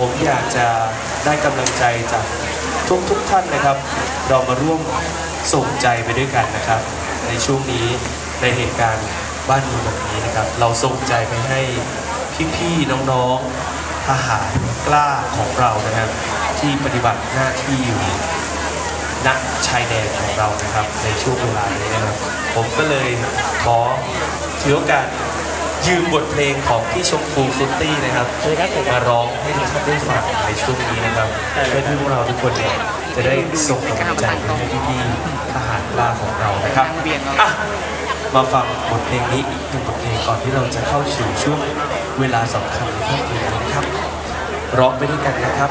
ผมอยากจะได้กำลังใจจากทุกทุกๆท่านนะครับ เรามาร่วมส่งใจไปด้วยกันนะครับ ในช่วงนี้ในเหตุการณ์บ้านเมืองแบบนี้นะครับ เราส่งใจไปให้พี่ๆน้องๆทหารกล้าของเรานะครับ ที่ปฏิบัติหน้าที่อยู่ณชายแดนของเรานะครับ ในช่วงเวลานี้นะครับ ผมก็เลยขอถือโอกาส ยืมบทเพลงของพี่ชมพูฟรุตตี้นะครับสวัสดีครับสวัสดีคมารับร้องให้ทุกท่านได้ฟังในช่วงนี้นะครับเพื่อที่พวกเราทุกคนเนี่ยจะได้ส่งกำลังใจไปให้พี่ๆทหารกล้าของเรานะครับอะมาฟังบทเพลงนี้อีกหนึ่งบทเพลงก่อนที่เราจะเข้าสู่ช่วงเวลาสำคัญในค่ำคืนนี้นะครับร้องไปด้วยกันนะครับ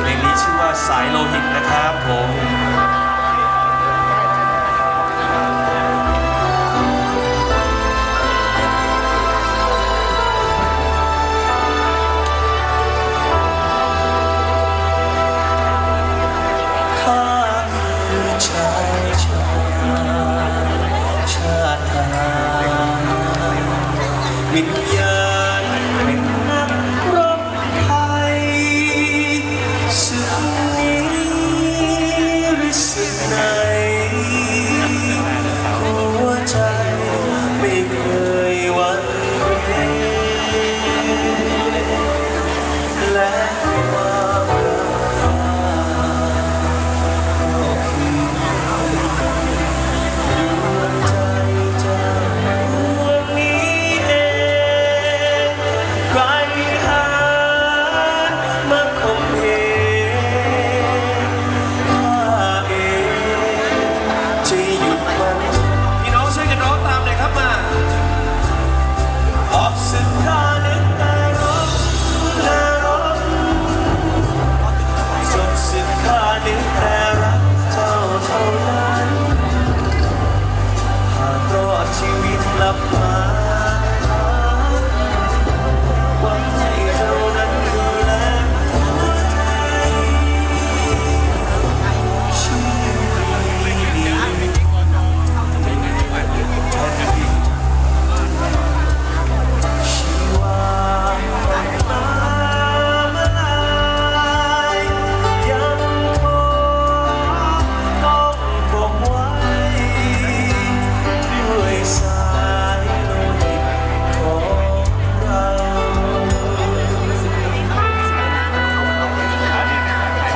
เพลงนี้ชื่อว่าสายโลหิตนะครับผม วิญญาณเป็นนักรบไทยสึกนี้หรือสึกไหนหัวใจไม่เคย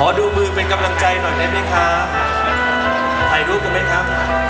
ขอดูมือเป็นกำลังใจหน่อยได้ไหมครับถ่ายรูปกันไหมครับ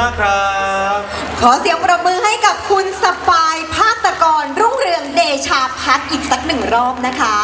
มากครับ ขอเสียงปรบมือให้กับคุณสปายภาคตะกรรุ่งเรืองเดชาพัฒน์อีกสักหนึ่งรอบนะคะ